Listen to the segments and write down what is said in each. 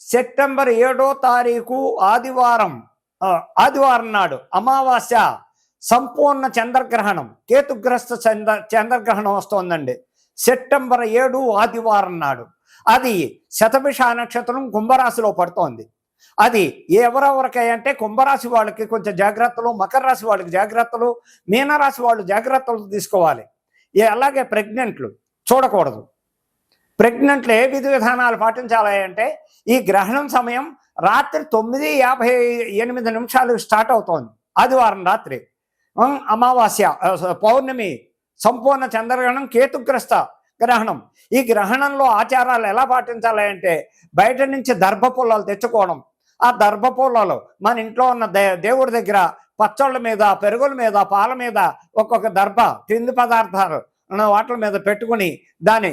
September ఏడో తారీఖు ఆదివారం ఆదివారం నాడు అమావాస్య సంపూర్ణ చంద్రగ్రహణం కేతుగ్రస్త చంద్ర చంద్రగ్రహణం వస్తోందండి. సెప్టెంబర్ ఏడు ఆదివారం నాడు. అది శతభిష నక్షత్రం కుంభరాశిలో పడుతోంది. అది ఎవరెవరికై అంటే కుంభరాశి వాళ్ళకి కొంచెం జాగ్రత్తలు మకర రాశి వాళ్ళకి జాగ్రత్తలు మీనరాశి వాళ్ళు జాగ్రత్తలు తీసుకోవాలి. అలాగే ప్రెగ్నెంట్లు చూడకూడదు. ప్రెగ్నెంట్లు ఏ విధి విధానాలు పాటించాలి అంటే ఈ గ్రహణం సమయం రాత్రి తొమ్మిది యాభై ఎనిమిది నిమిషాలు స్టార్ట్ అవుతోంది. ఆదివారం రాత్రి. అమావాస్య పౌర్ణమి సంపూర్ణ చంద్రగ్రహణం కేతుగ్రస్త గ్రహణం. ఈ గ్రహణంలో ఆచారాలు ఎలా పాటించాలి అంటే బయట నుంచి దర్భ పుల్లలు తెచ్చుకోవడం. ఆ దర్భ పుల్లలు మన ఇంట్లో ఉన్న దే దేవుడి దగ్గర పచ్చళ్ళ మీద పెరుగుల మీద పాల మీద ఒక్కొక్క దర్భ తిండి పదార్థాలు వాటి మీద పెట్టుకుని దాన్ని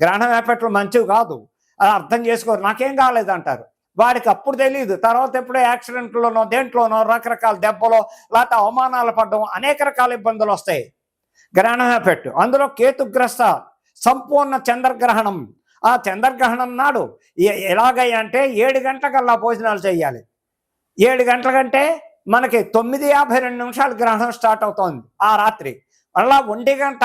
గ్రహణం ఎఫెక్ట్లు మంచివి కాదు. అది అర్థం చేసుకోరు. నాకేం కాలేదు అంటారు వాడికి అప్పుడు తెలియదు తర్వాత ఎప్పుడో యాక్సిడెంట్లోనో దేంట్లోనో రకరకాల దెబ్బలో లేకపోతే అవమానాలు పడడం అనేక రకాల ఇబ్బందులు వస్తాయి. గ్రహణ పెట్టు. అందులో కేతుగ్రస్త సంపూర్ణ చంద్రగ్రహణం. ఆ చంద్రగ్రహణం నాడు ఎలాగంటే ఎలాగయ్య అంటే ఏడు గంటలకల్లా భోజనాలు చేయాలి. ఏడు గంటల కంటే మనకి తొమ్మిది యాభై రెండు నిమిషాలు గ్రహణం స్టార్ట్ అవుతోంది ఆ రాత్రి. మళ్ళా ఒంటి గంట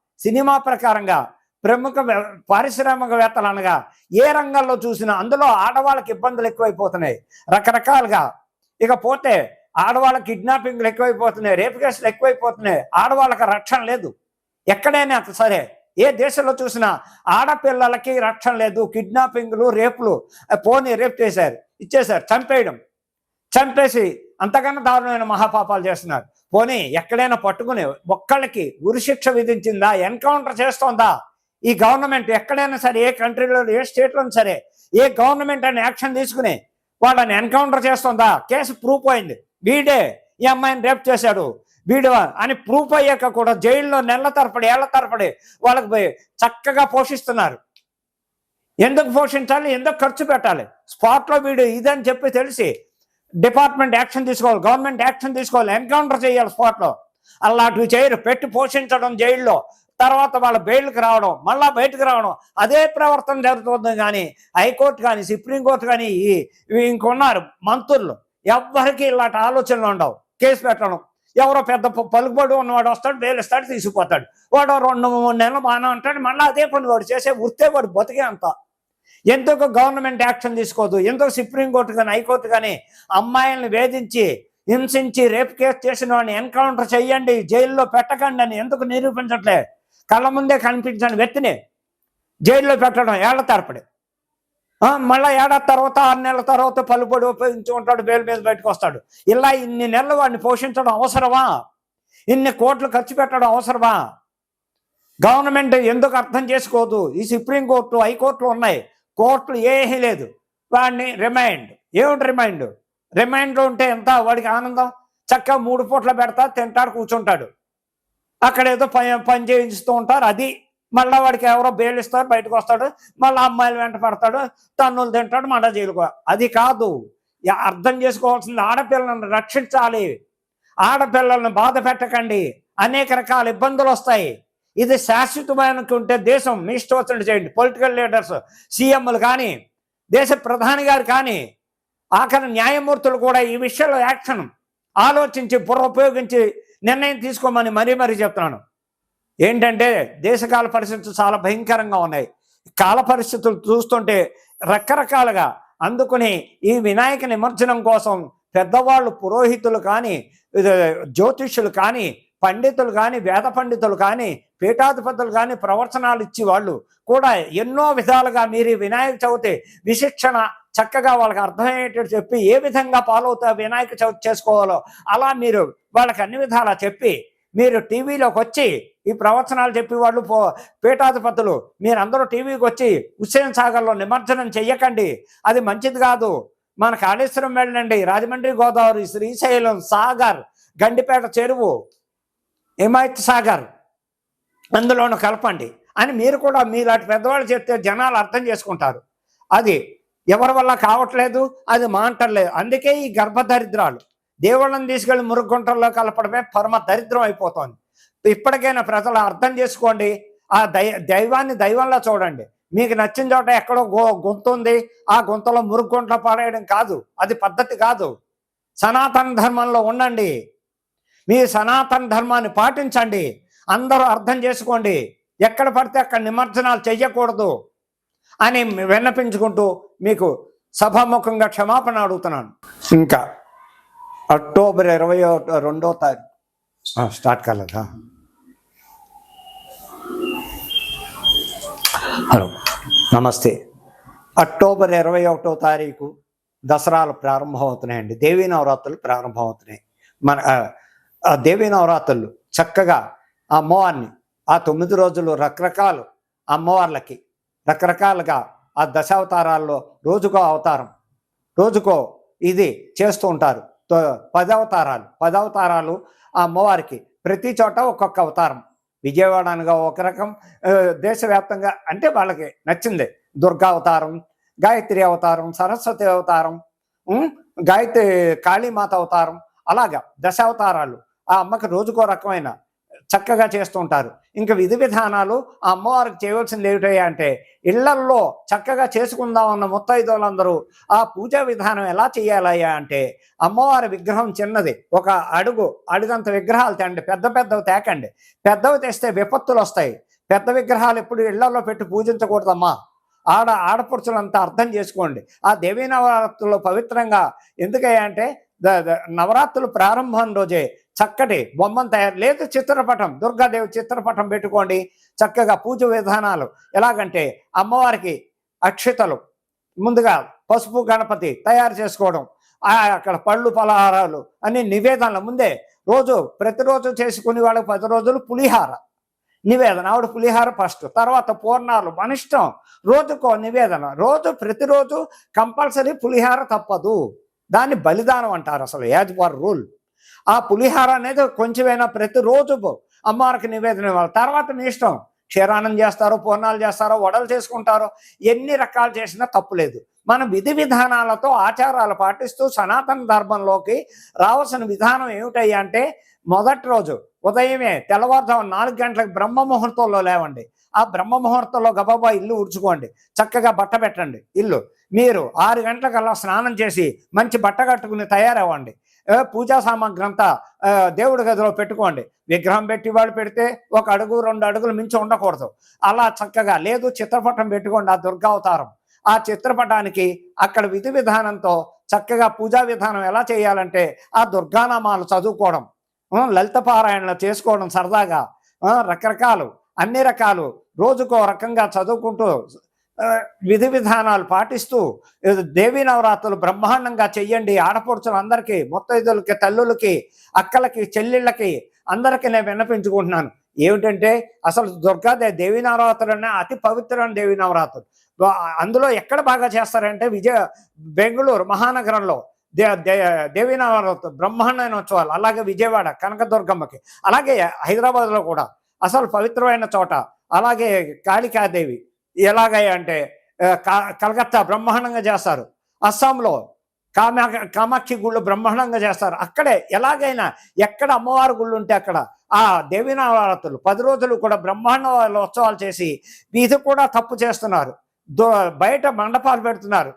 సినిమా ప్రకారంగా ప్రముఖ పారిశ్రామికవేత్తలు అనగా ఏ రంగంలో చూసినా అందులో ఆడవాళ్ళకి ఇబ్బందులు ఎక్కువైపోతున్నాయి. రకరకాలుగా. ఇక పోతే ఆడవాళ్ళ కిడ్నాపింగ్లు ఎక్కువైపోతున్నాయి రేపు కేసులు ఎక్కువైపోతున్నాయి. ఆడవాళ్ళకి రక్షణ లేదు. ఎక్కడైనా సరే. ఏ దేశంలో చూసినా ఆడపిల్లలకి రక్షణ లేదు. కిడ్నాపింగ్లు రేపులు. పోనీ రేప్ చేశారు ఇచ్చేశారు చంపేయడం. చంపేసి అంతకన్నా దారుణమైన మహాపాపాలు చేస్తున్నారు. పోనీ ఎక్కడైనా పట్టుకుని ఒక్కళ్ళకి ఉరిశిక్ష విధించిందా? ఎన్కౌంటర్ చేస్తోందా? ఈ గవర్నమెంట్ ఎక్కడైనా సరే ఏ కంట్రీలో ఏ స్టేట్లో సరే ఏ గవర్నమెంట్ అని యాక్షన్ తీసుకుని వాళ్ళని ఎన్కౌంటర్ చేస్తుందా? కేసు ప్రూఫ్ అయింది. వీడే ఈ అమ్మాయిని రేప్ చేశాడు. వీడు అని ప్రూఫ్ అయ్యాక కూడా జైల్లో నెలల తరపడి ఏళ్ళ తరపడి వాళ్ళకి పోయి చక్కగా పోషిస్తున్నారు. ఎందుకు పోషించాలి? ఎందుకు ఖర్చు పెట్టాలి? స్పాట్లో వీడు ఇదని చెప్పి తెలిసి డిపార్ట్మెంట్ యాక్షన్ తీసుకోవాలి గవర్నమెంట్ యాక్షన్ తీసుకోవాలి ఎన్కౌంటర్ చేయాలి స్పాట్లో. అలాంటివి చేయరు పెట్టి పోషించడం జైల్లో. తర్వాత వాళ్ళ బెయిల్కి రావడం మళ్ళా బయటకు రావడం అదే ప్రవర్తన జరుగుతుంది కానీ హైకోర్టు కానీ సుప్రీంకోర్టు కానీ ఇవి ఇంకొన్నారు మంత్రులు. ఎవ్వరికి ఇలాంటి ఆలోచనలు ఉండవు. కేసు పెట్టడం. ఎవరో పెద్ద పలుకుబడి ఉన్నవాడు వస్తాడు బెయిల్ తీసుకుపోతాడు. వాడు రెండు మూడు నెలలు బాగానే ఉంటాడు మళ్ళీ అదే పని వాడు చేసే వృత్తే వాడు బతికే అంతా. ఎందుకు గవర్నమెంట్ యాక్షన్ తీసుకోదు? ఎందుకు సుప్రీంకోర్టు కానీ హైకోర్టు కానీ అమ్మాయిల్ని వేధించి హింసించి రేప్ కేసు చేసిన వాడిని ఎన్కౌంటర్ చేయండి జైల్లో పెట్టకండి అని ఎందుకు నిరూపించట్లే? కళ్ళ ముందే కనిపించని వ్యక్తిని జైల్లో పెట్టడం ఏళ్ళ తరపడి మళ్ళీ ఏడాది తర్వాత ఆరు నెలల తర్వాత పలుబడి ఉపయోగించుకుంటాడు బెయిల్ మీద బయటకు వస్తాడు. ఇలా ఇన్ని నెలలు వాడిని పోషించడం అవసరమా? ఇన్ని కోట్లు ఖర్చు పెట్టడం అవసరమా? గవర్నమెంట్ ఎందుకు అర్థం చేసుకోదు? ఈ సుప్రీంకోర్టు హైకోర్టులు ఉన్నాయి. కోర్టులు ఏమీ లేదు. వాడిని రిమైండ్ ఏమిటి రిమైండ్ రిమైండ్లో ఉంటే ఎంత? వాడికి ఆనందం? చక్కగా మూడు పూట్ల పెడతా తింటాడు కూర్చుంటాడు. అక్కడ ఏదో పని పని చేయిస్తూ ఉంటారు. అది మళ్ళీ వాడికి ఎవరో బెయిల్ ఇస్తారు బయటకు వస్తాడు. మళ్ళీ అమ్మాయిలు వెంట పడతాడు. తన్నులు తింటాడు మళ్ళీ జైలుకో అది కాదు. యా- అర్థం చేసుకోవాల్సింది ఆడపిల్లలను రక్షించాలి. ఆడపిల్లలను బాధ పెట్టకండి. అనేక రకాల ఇబ్బందులు వస్తాయి. ఇది శాశ్వతమైనకి ఉంటే దేశం. మీ ఇష్టం చేయండి. పొలిటికల్ లీడర్స్ సీఎంలు కానీ దేశ ప్రధాని గారు కానీ ఆఖరి న్యాయమూర్తులు కూడా ఈ విషయంలో యాక్షన్ ఆలోచించి బుర్ర ఉపయోగించి నిర్ణయం తీసుకోమని మరీ మరీ చెప్తున్నాను. ఏంటంటే దేశకాల పరిస్థితులు చాలా భయంకరంగా ఉన్నాయి. కాల పరిస్థితులు చూస్తుంటే రకరకాలుగా అందుకుని ఈ వినాయక నిమజ్జనం కోసం పెద్దవాళ్ళు పురోహితులు కానీ ఇది జ్యోతిష్యులు కానీ పండితులు కానీ వేద పండితులు కానీ పీఠాధిపతులు కానీ ప్రవచనాలు ఇచ్చి వాళ్ళు కూడా ఎన్నో విధాలుగా మీరు వినాయక చవితి విశిక్షణ చక్కగా వాళ్ళకి అర్థమయ్యేటట్టు చెప్పి ఏ విధంగా పాలవుతా వినాయక చవితి చేసుకోవాలో అలా మీరు వాళ్ళకి అన్ని విధాలా చెప్పి మీరు టీవీలోకి వచ్చి ఈ ప్రవచనాలు చెప్పి వాళ్ళు పో పీఠాధిపతులు మీరందరూ టీవీకి వచ్చి హుస్సేన్ సాగర్లో నిమజ్జనం చెయ్యకండి. అది మంచిది కాదు. మన కాళేశ్వరం వెళ్ళండి. రాజమండ్రి గోదావరి శ్రీశైలం సాగర్ గండిపేట చెరువు. హిమాయత్ సాగర్? అందులోనూ కలపండి. అని మీరు కూడా మీలాంటి పెద్దవాళ్ళు చెప్తే జనాలు అర్థం చేసుకుంటారు. అది ఎవరి వల్ల కావట్లేదు అది మాంటలేదు అందుకే ఈ గర్భదరిద్రాలు. దేవుళ్ళని తీసుకెళ్ళి మురుగుంటల్లో కలపడమే పరమ దరిద్రం అయిపోతుంది. ఇప్పటికైనా ప్రజలు అర్థం చేసుకోండి. ఆ దై దైవాన్ని దైవంలో చూడండి. మీకు నచ్చిన చోట ఎక్కడో గో గుంత ఉంది. ఆ గుంతలో మురుగుంట పడేయడం కాదు. అది పద్ధతి కాదు. సనాతన ధర్మంలో ఉండండి. మీ సనాతన ధర్మాన్ని పాటించండి. అందరూ అర్థం చేసుకోండి. ఎక్కడ పడితే అక్కడ నిమజ్జనాలు చెయ్యకూడదు అని విన్నపించుకుంటూ మీకు సభాముఖంగా క్షమాపణ అడుగుతున్నాను. ఇంకా అక్టోబర్ ఇరవై రెండో తారీఖు. స్టార్ట్ కాలేదా హలో నమస్తే. అక్టోబర్ ఇరవై ఒకటో తారీఖు దసరాలు ప్రారంభమవుతున్నాయండి. దేవీ నవరాత్రులు ప్రారంభమవుతున్నాయి. మన ఆ, దేవీ నవరాత్రులు చక్కగా ఆ అమ్మవారిని ఆ తొమ్మిది రోజులు రకరకాలు అమ్మవార్లకి రకరకాలుగా ఆ దశావతారాల్లో రోజుకో అవతారం రోజుకో ఇది చేస్తూ ఉంటారు. తో- పదవతారాలు అవతారాలు ఆ అమ్మవారికి ప్రతి చోట ఒక్కొక్క అవతారం. విజయవాడ అనగా ఒక రకం దేశవ్యాప్తంగా అంటే వాళ్ళకి నచ్చింది. దుర్గా అవతారం గాయత్రి అవతారం సరస్వతి అవతారం గాయత్రి కాళీమాత అవతారం అలాగా దశావతారాలు. ఆ అమ్మకి రోజుకో రకమైన చక్కగా చేస్తూ ఉంటారు. ఇంకా విధి విధానాలు ఆ అమ్మవారికి చేయవలసింది ఏమిటయ్యా అంటే ఇళ్ళల్లో చక్కగా చేసుకుందాం ముత్తైదులందరూ ఆ పూజా విధానం ఎలా చేయాలయ్యా అంటే అమ్మవారి విగ్రహం చిన్నది ఒక అడుగు అడుగంత విగ్రహాలు తేండి పెద్ద పెద్దవి తేకండి. పెద్దవి తెస్తే విపత్తులు వస్తాయి. పెద్ద విగ్రహాలు ఎప్పుడు ఇళ్ళలో పెట్టి పూజించకూడదమ్మా. ఆడ ఆడపడుచులంతా అర్థం చేసుకోండి. ఆ దేవీ నవరాత్రులు పవిత్రంగా ఎందుకయ్యా అంటే నవరాత్రులు ప్రారంభం రోజే చక్కటి బొమ్మను తయారు లేదు చిత్రపటం దుర్గాదేవి చిత్రపటం పెట్టుకోండి. చక్కగా పూజ విధానాలు. ఎలాగంటే అమ్మవారికి అక్షితలు ముందుగా పసుపు గణపతి తయారు చేసుకోవడం ఆ అక్కడ పళ్ళు పలహారాలు అన్ని నివేదనలు ముందే రోజు ప్రతిరోజు చేసుకునే వాళ్ళకి పది రోజులు పులిహార. నివేదన ఆవిడ పులిహార ఫస్ట్. తర్వాత పూర్ణాలు మన ఇష్టం రోజుకో నివేదన. రోజు ప్రతిరోజు కంపల్సరీ పులిహార తప్పదు. దాన్ని బలిదానం అంటారు అసలు యాజ్ ఫర్ రూల్. ఆ పులిహార అనేది కొంచెమైనా ప్రతిరోజు అమ్మవారికి నివేదన ఇవ్వాలి. తర్వాత మీ ఇష్టం. క్షీరాన్నం చేస్తారో పూర్ణాలు చేస్తారో వడలు చేసుకుంటారో ఎన్ని రకాలు చేసినా తప్పులేదు మన విధి విధానాలతో ఆచారాలు పాటిస్తూ సనాతన ధర్మంలోకి రావాల్సిన విధానం ఏమిటయ్యా అంటే మొదటి రోజు ఉదయమే తెల్లవారుజాము నాలుగు గంటలకు బ్రహ్మ ముహూర్తంలో లేవండి. ఆ బ్రహ్మ ముహూర్తంలో గబాబా ఇల్లు ఉడుచుకోండి చక్కగా బట్ట పెట్టండి ఇల్లు. మీరు ఆరు గంటలకల్లా స్నానం చేసి మంచి బట్ట కట్టుకుని తయారవ్వండి. పూజా సామాగ్రి అంతా దేవుడి గదిలో పెట్టుకోండి. విగ్రహం పెట్టి వాళ్ళు పెడితే ఒక అడుగు రెండు అడుగులు మించి ఉండకూడదు. అలా చక్కగా లేదు చిత్రపటం పెట్టుకోండి ఆ దుర్గావతారం. ఆ చిత్రపటానికి అక్కడ విధి విధానంతో చక్కగా పూజా విధానం ఎలా చేయాలంటే ఆ దుర్గానామాలు చదువుకోవడం లలిత పారాయణలు చేసుకోవడం సరదాగా రకరకాలు. అన్ని రకాలు రోజుకో రకంగా చదువుకుంటూ విధి విధానాలు పాటిస్తూ దేవీ నవరాత్రులు బ్రహ్మాండంగా చెయ్యండి. ఆడపడుచులందరికీ ముత్తైదులకి తల్లులకి అక్కలకి చెల్లెళ్ళకి అందరికీ నేను విన్నపించుకుంటున్నాను. ఏమిటంటే అసలు దుర్గాదేవి దేవీ నవరాత్రులు అనే అతి పవిత్రమైన దేవీ నవరాత్రులు. అందులో ఎక్కడ బాగా చేస్తారంటే విజయ బెంగళూరు మహానగరంలో దే దే దేవీ నవరాత్రులు బ్రహ్మాండమైన ఉత్సవాలు అలాగే విజయవాడ కనకదుర్గమ్మకి అలాగే హైదరాబాద్లో కూడా. అసలు పవిత్రమైన చోట. అలాగే కాళికాదేవి ఎలాగై అంటే కలకత్తా బ్రహ్మాండంగా చేస్తారు. అస్సాంలో కామా కామాక్షి గుళ్ళు బ్రహ్మాండంగా చేస్తారు. అక్కడే ఎలాగైనా ఎక్కడ అమ్మవారి గుళ్ళు ఉంటే అక్కడ ఆ దేవీ పది రోజులు కూడా బ్రహ్మాండ ఉత్సవాలు చేసి ఇది కూడా తప్పు చేస్తున్నారు. దో బయట మండపాలు పెడుతున్నారు.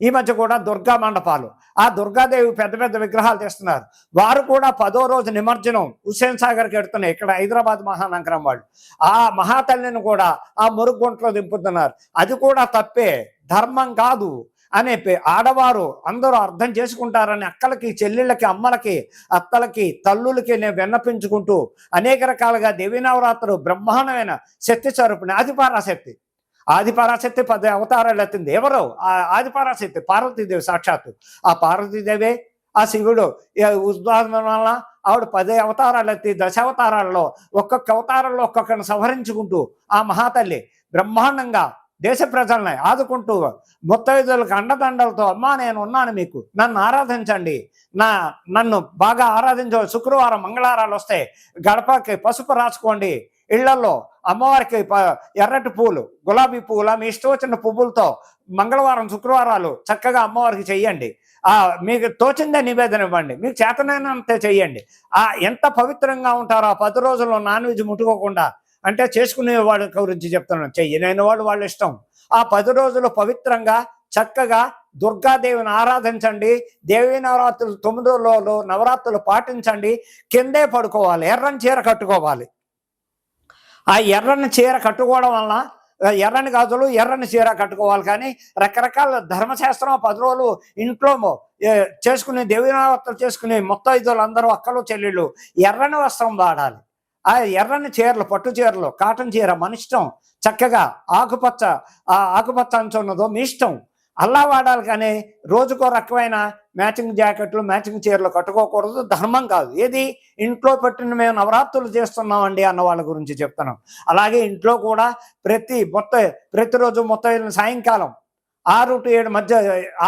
ఈ మధ్య కూడా దుర్గా మండపాలు. ఆ దుర్గాదేవి పెద్ద పెద్ద విగ్రహాలు తెస్తున్నారు. వారు కూడా పదో రోజు నిమజ్జనం హుస్సేన్ సాగర్కి వెడుతున్నాయి ఇక్కడ హైదరాబాద్ మహానగరం వాళ్ళు. ఆ మహాతల్లిని కూడా ఆ మురుగుంట్లో దింపుతున్నారు. అది కూడా తప్పే. ధర్మం కాదు అనే ఆడవారు అందరూ అర్థం చేసుకుంటారని అక్కలకి చెల్లెళ్ళకి అమ్మలకి అత్తలకి తల్లులకి నేను విన్నపించుకుంటూ అనేక రకాలుగా దేవీ నవరాత్రులు బ్రహ్మాండమైన శక్తి స్వరూపిణి ఆదిపారాశక్తి. ఆదిపరాశక్తి పది అవతారాలు ఎత్తింది ఎవరు ఆ ఆదిపరాశక్తి పార్వతీదేవి సాక్షాత్తు. ఆ పార్వతీదేవే ఆ శివుడు ఈ ఉద్వాదన వల్ల ఆవిడ పదే అవతారాలు ఎత్తి దశావతారాల్లో ఒక్కొక్క అవతారంలో ఒక్కొక్కరిని సంహరించుకుంటూ ఆ మహాతల్లి బ్రహ్మాండంగా దేశ ప్రజల్ని ఆదుకుంటూ ముత్తైదులకు అండదండలతో అమ్మా నేను ఉన్నాను మీకు. నన్ను ఆరాధించండి. నా నన్ను బాగా ఆరాధించ. శుక్రవారం మంగళవారాలు వస్తే గడపకి పసుపు రాసుకోండి. ఇళ్ళలో అమ్మవారికి ప- ఎర్రటి పూలు గులాబీ పూల? మీ ఇష్టం వచ్చిన పువ్వులతో మంగళవారం శుక్రవారాలు చక్కగా అమ్మవారికి చెయ్యండి. ఆ మీకు తోచిందే నివేదన ఇవ్వండి. మీకు చేతనైనంతే చెయ్యండి. ఆ ఎంత పవిత్రంగా ఉంటారో ఆ పది రోజుల్లో నాన్ వెజ్ ముట్టుకోకుండా అంటే చేసుకునే వాళ్ళ గురించి చెప్తున్నాను. చెయ్యలేని వాళ్ళు వాళ్ళ ఇష్టం. ఆ పది రోజులు పవిత్రంగా చక్కగా దుర్గాదేవిని ఆరాధించండి. దేవీ నవరాత్రులు తొమ్మిదో రోజులు నవరాత్రులు పాటించండి. కిందే పడుకోవాలి ఎర్రని చీర కట్టుకోవాలి. ఆ ఎర్రని చీర కట్టుకోవడం వలన ఎర్రని గాజులు ఎర్రని చీర కట్టుకోవాలి కానీ రకరకాల ధర్మశాస్త్రం పది రోజులు ఇంట్లో చేసుకునే దేవీ నవరాత్రులు చేసుకునే మొత్తం అందరూ అక్కలు చెల్లెళ్ళు ఎర్రని వస్త్రం వాడాలి. ఆ ఎర్రని చీరలు పట్టు చీరలు కాటన్ చీర మన ఇష్టం. చక్కగా ఆకుపచ్చ ఆ ఆకుపచ్చ అంచు ఉన్నదో మీ ఇష్టం. అల్లా వాడాలి కానీ రోజుకో రకమైన మ్యాచింగ్ జాకెట్లు మ్యాచింగ్ చీరలు కట్టుకోకూడదు. ధర్మం కాదు. ఏది? ఇంట్లో పెట్టిన మేము నవరాత్రులు చేస్తున్నామండి అన్న వాళ్ళ గురించి చెప్తున్నాం. అలాగే ఇంట్లో కూడా ప్రతి మొత్తం ప్రతిరోజు మొత్తం సాయంకాలం ఆరు టు ఏడు మధ్య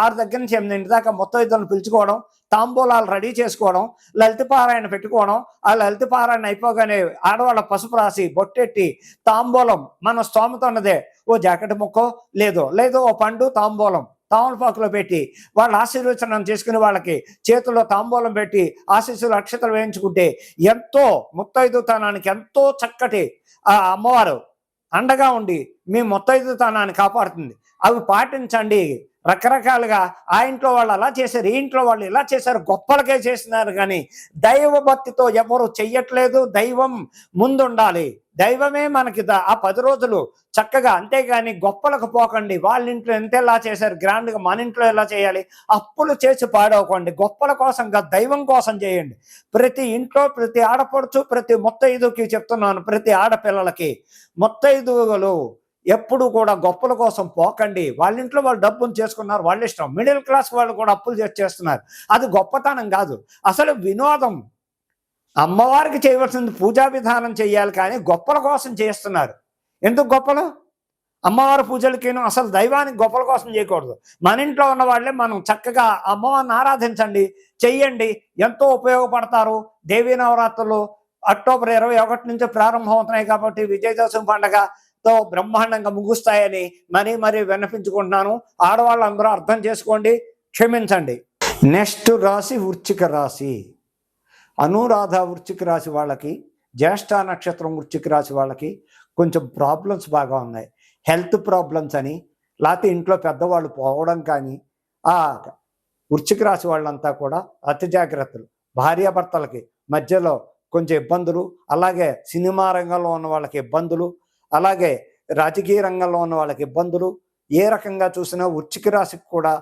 ఆరు దగ్గర నుంచి ఎనిమిది దాకా మొత్తం ఇద్దరు పిలుచుకోవడం తాంబూలాలు రెడీ చేసుకోవడం లలితపారాయణ పెట్టుకోవడం ఆ లలితపారాయణ అయిపోగానే ఆడవాళ్ళ పసుపు రాసి బొట్టెట్టి తాంబూలం మన స్తోమత ఉన్నదే. ఓ జాకెట్ ముక్కో లేదో లేదో ఓ పండు తాంబూలం. తామలపాకులో పెట్టి వాళ్ళ ఆశీర్వచనం చేసుకుని వాళ్ళకి చేతుల్లో తాంబూలం పెట్టి ఆశీస్సులు అక్షతలు వేయించుకుంటే ఎంతో ముత్తైదుతనానికి ఎంతో చక్కటి ఆ అమ్మవారు అండగా ఉండి మీ ముత్తైదుతనాన్ని కాపాడుతుంది. అవి పాటించండి. రకరకాలుగా ఆ ఇంట్లో వాళ్ళు అలా చేశారు ఈ ఇంట్లో వాళ్ళు ఇలా చేశారు గొప్పలకే చేసినారు కానీ దైవభక్తితో ఎవరు చెయ్యట్లేదు. దైవం ముందుండాలి. దైవమే మనకి ఆ పది రోజులు చక్కగా అంతేగాని గొప్పలకు పోకండి. వాళ్ళ ఇంట్లో ఎంత ఎలా చేశారు? గ్రాండ్గా మన ఇంట్లో ఎలా చేయాలి? అప్పులు చేసి పాడవకండి. గొప్పల కోసం కాదు దైవం కోసం చేయండి. ప్రతి ఇంట్లో ప్రతి ఆడపడుచు ప్రతి మొత్తైదుకి చెప్తున్నాను ప్రతి ఆడపిల్లలకి మొత్తైదువులు ఎప్పుడు కూడా గొప్పల కోసం పోకండి. వాళ్ళ ఇంట్లో వాళ్ళు డబ్బును చేసుకున్నారు వాళ్ళ ఇష్టం. మిడిల్ క్లాస్ వాళ్ళు కూడా అప్పులు చేసి చేస్తున్నారు. అది గొప్పతనం కాదు. అసలు వినోదం అమ్మవారికి చేయవలసింది పూజా విధానం చేయాలి కానీ గొప్పల కోసం చేస్తున్నారు. ఎందుకు గొప్పలు? అమ్మవారి పూజలకేను అసలు దైవానికి గొప్పల కోసం చేయకూడదు. మన ఇంట్లో ఉన్న వాళ్ళే మనం చక్కగా అమ్మవారిని ఆరాధించండి చెయ్యండి ఎంతో ఉపయోగపడతారు. దేవీ నవరాత్రులు అక్టోబర్ ఇరవై ఒకటి నుంచి ప్రారంభం అవుతున్నాయి కాబట్టి విజయదశమి పండగతో బ్రహ్మాండంగా ముగుస్తాయని మరీ మరీ విన్నపించుకుంటున్నాను. ఆడవాళ్ళు అందరూ అర్థం చేసుకోండి క్షమించండి. నెక్స్ట్ రాశి వృచ్చిక రాశి. అనురాధ వృచ్చిక రాశి వాళ్ళకి జ్యేష్ఠ నక్షత్రం వృశ్చిక రాశి వాళ్ళకి కొంచెం ప్రాబ్లమ్స్ బాగా ఉన్నాయి. హెల్త్ ప్రాబ్లమ్స్ అని లేకపోతే ఇంట్లో పెద్దవాళ్ళు పోవడం కానీ ఆ వృశ్చిక రాశి వాళ్ళంతా కూడా అతి జాగ్రత్తలు. భార్యాభర్తలకి మధ్యలో కొంచెం ఇబ్బందులు అలాగే సినిమా రంగంలో ఉన్న వాళ్ళకి ఇబ్బందులు అలాగే రాజకీయ రంగంలో ఉన్న వాళ్ళకి ఇబ్బందులు ఏ రకంగా చూసినా వృశ్చిక రాశికి కూడా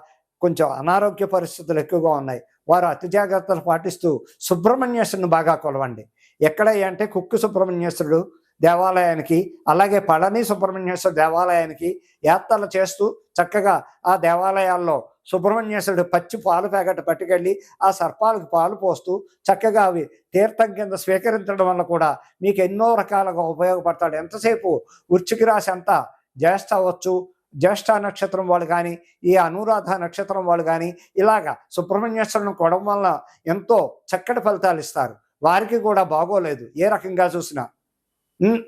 కొంచెం అనారోగ్య పరిస్థితులు ఎక్కువగా ఉన్నాయి. వారు అతి జాగ్రత్తలు పాటిస్తూ సుబ్రహ్మణ్యేశ్వరుని బాగా కొలవండి. ఎక్కడ అంటే కుక్కు సుబ్రహ్మణ్యేశ్వరుడు దేవాలయానికి అలాగే పళని సుబ్రహ్మణ్యేశ్వర దేవాలయానికి యాత్రలు చేస్తూ చక్కగా ఆ దేవాలయాల్లో సుబ్రహ్మణ్యేశ్వరుడు పచ్చి పాలు ప్యాకెట్ పట్టుకెళ్ళి ఆ సర్పాలకు పాలు పోస్తూ చక్కగా అవి తీర్థం కింద స్వీకరించడం వల్ల కూడా మీకు ఎన్నో రకాలుగా ఉపయోగపడతాడు. ఎంతసేపు వృచ్చిక రాశి అంతా జ్యేష్ఠ అవ్వచ్చు జ్యేష్ఠ నక్షత్రం వాళ్ళు కానీ ఈ అనురాధ నక్షత్రం వాళ్ళు కానీ ఇలాగా సుబ్రహ్మణ్యేశ్వరుని కొడం వల్ల ఎంతో చక్కటి ఫలితాలు ఇస్తారు. వారికి కూడా బాగోలేదు ఏ రకంగా చూసినా.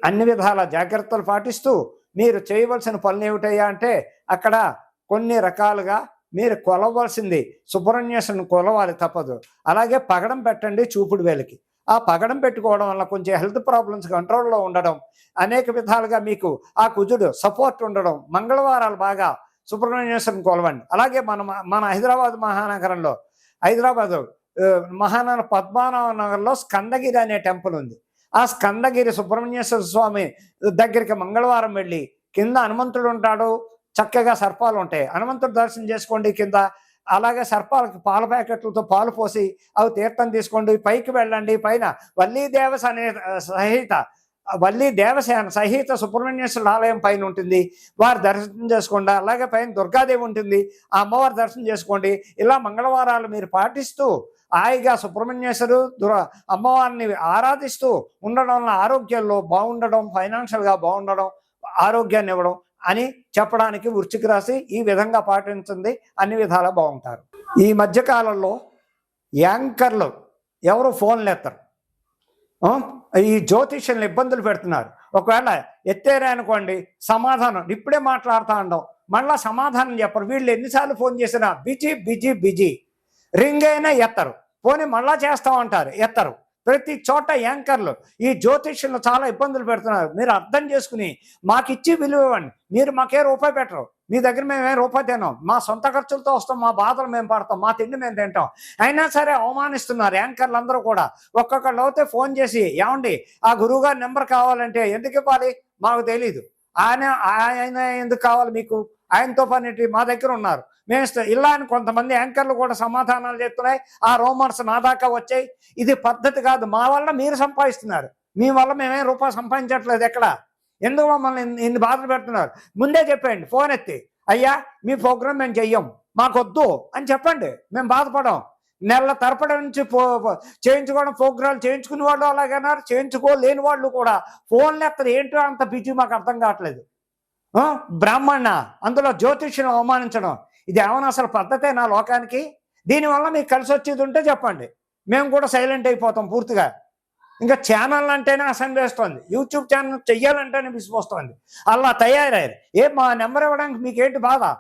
అన్ని విధాల జాగ్రత్తలు పాటిస్తూ మీరు చేయవలసిన పనులు ఏమిటయ్యా అంటే అక్కడ కొన్ని రకాలుగా మీరు కొలవలసింది సుబ్రహ్మణ్యేశ్వరుని కొలవాలి తప్పదు. అలాగే పగడం పెట్టండి చూపుడు వేలికి. ఆ పగడం పెట్టుకోవడం వల్ల కొంచెం హెల్త్ ప్రాబ్లమ్స్ కంట్రోల్లో ఉండడం అనేక విధాలుగా మీకు ఆ కుజుడు సపోర్ట్ ఉండడం మంగళవారాలు బాగా సుబ్రహ్మణ్యేశ్వరం కొలవండి. అలాగే మన మన హైదరాబాద్ మహానగరంలో హైదరాబాద్ మహానగర పద్మనాభ నగర్లో స్కందగిరి అనే టెంపుల్ ఉంది. ఆ స్కందగిరి సుబ్రహ్మణ్యేశ్వర స్వామి దగ్గరికి మంగళవారం వెళ్ళి కింద హనుమంతుడు ఉంటాడు చక్కగా సర్పాలు ఉంటాయి. హనుమంతుడు దర్శనం చేసుకోండి కింద. అలాగే సర్పాలకు పాల ప్యాకెట్లతో పాలు పోసి అవి తీర్థం తీసుకోండి పైకి వెళ్ళండి పైన వల్లీ దేవస అనే సహిత వల్లీ దేవసేన సహిత సుబ్రహ్మణ్యేశ్వరుడు ఆలయం పైన ఉంటుంది. వారు దర్శనం చేసుకోండి అలాగే పైన దుర్గాదేవి ఉంటుంది. ఆ అమ్మవారి దర్శనం చేసుకోండి. ఇలా మంగళవారాలు మీరు పాటిస్తూ హాయిగా సుబ్రహ్మణ్యేశ్వరు దుర అమ్మవారిని ఆరాధిస్తూ ఉండడం వల్ల ఆరోగ్యంలో బాగుండడం ఫైనాన్షియల్గా బాగుండడం ఆరోగ్యాన్ని ఇవ్వడం అని చెప్పడానికి వృశ్చిక రాశి ఈ విధంగా పాటించింది అన్ని విధాలా బాగుంటారు. ఈ మధ్యకాలంలో యాంకర్లు ఎవరు ఫోన్లు ఎత్తరు. ఈ జ్యోతిష్యులను ఇబ్బందులు పెడుతున్నారు. ఒకవేళ ఎత్తేరే అనుకోండి సమాధానం. ఇప్పుడే మాట్లాడుతూ ఉండవు మళ్ళీ సమాధానం చెప్పరు. వీళ్ళు ఎన్నిసార్లు ఫోన్ చేసినా బిజీ బిజీ బిజీ. రింగ్ అయినా ఎత్తరు. పోనీ మళ్ళా చేస్తామంటారు ఎత్తరు. ప్రతి చోట యాంకర్లు ఈ జ్యోతిష్యులు చాలా ఇబ్బందులు పెడుతున్నారు. మీరు అర్థం చేసుకుని మాకు ఇచ్చి విలువ ఇవ్వండి. మీరు మాకే రూపాయి పెట్టరు. మీ దగ్గర మేమే రూపాయి తినాం మా సొంత ఖర్చులతో వస్తాం మా బాధలు మేము పడతాం మా తిండి మేము తింటాం. అయినా సరే అవమానిస్తున్నారు యాంకర్లు అందరూ కూడా. ఒక్కొక్కళ్ళు అయితే ఫోన్ చేసి ఏమండి ఆ గురువుగారి నెంబర్ కావాలంటే ఎందుకు ఇవ్వాలి? మాకు తెలీదు. ఆయన ఆయన ఎందుకు కావాలి మీకు? ఆయనతో పని మా దగ్గర ఉన్నారు. మేము ఇలా అని కొంతమంది యాంకర్లు కూడా సమాధానాలు చెప్తున్నాయి. ఆ రోమర్స్ నా దాకా వచ్చాయి. ఇది పద్ధతి కాదు. మా వల్ల మీరు సంపాదిస్తున్నారు. మీ వల్ల మేమేం రూపాయి సంపాదించట్లేదు ఎక్కడ? ఎందుకు మమ్మల్ని ఇన్ని- బాధలు పెడుతున్నారు? ముందే చెప్పండి ఫోన్ ఎత్తి. అయ్యా మీ ప్రోగ్రామ్ మేము చెయ్యం. మాకొద్దు అని చెప్పండి. మేము బాధపడం నెల తరపడి నుంచి పో చేయించుకోవడం ప్రోగ్రాలు చేయించుకునే వాళ్ళు అలాగన్నారు. చేయించుకోలేని వాళ్ళు కూడా. ఫోన్లు ఎత్తరు. ఏంటో అంత బిజీ మాకు అర్థం కావట్లేదు. బ్రాహ్మణ. అందులో జ్యోతిష్యుని అవమానించడం. ఇది ఏమైనా అసలు పద్ధతే నా లోకానికి? దీనివల్ల మీకు కలిసి వచ్చేది ఉంటే చెప్పండి. మేము కూడా సైలెంట్ అయిపోతాం పూర్తిగా. ఇంకా ఛానల్ అంటేనే అసెండ్ యూట్యూబ్ ఛానల్ చెయ్యాలంటేనే విసిపోస్తుంది అలా తయారయ్యారు. ఏ మా నెంబర్ ఇవ్వడానికి మీకేంటి బాధ?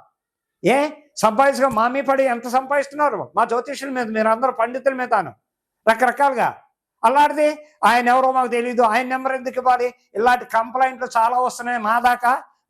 ఏ? సంపాదించగా మా మీ పడి ఎంత సంపాదిస్తున్నారు? మా జ్యోతిష్యుల మీద మీరు అందరూ పండితుల మీదను రకరకాలుగా. అలాంటిది ఆయన ఎవరో మాకు తెలియదు ఆయన నెంబర్ ఎందుకు ఇవ్వాలి? ఇలాంటి కంప్లైంట్లు చాలా వస్తున్నాయి మా దాకా.